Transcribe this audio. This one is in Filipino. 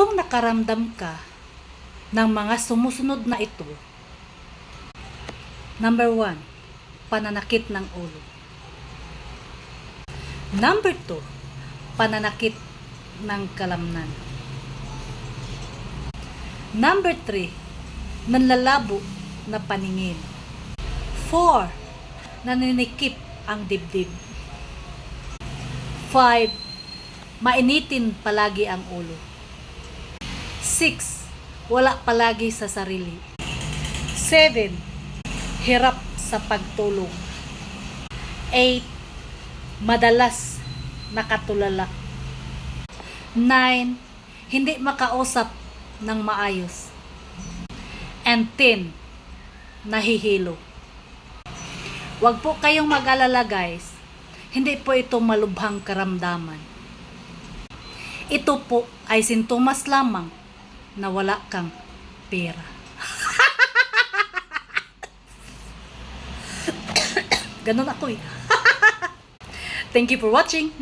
Kung nakaramdam ka ng mga sumusunod na ito, number one, pananakit ng ulo. Number two, pananakit ng kalamnan. Number three, nanlalabo na paningin. Four, naninikip ang dibdib. Five, mainitin palagi ang ulo. Six, wala palagi sa sarili. Seven, hirap sa pagtulog. Eight, madalas nakatulala. Nine, hindi makausap ng maayos. And ten, nahihilo. Huwag po kayong mag-alala guys. Hindi po ito malubhang karamdaman. Ito po ay sintomas lamang na wala kang pera. Ganun ako eh. Thank you for watching.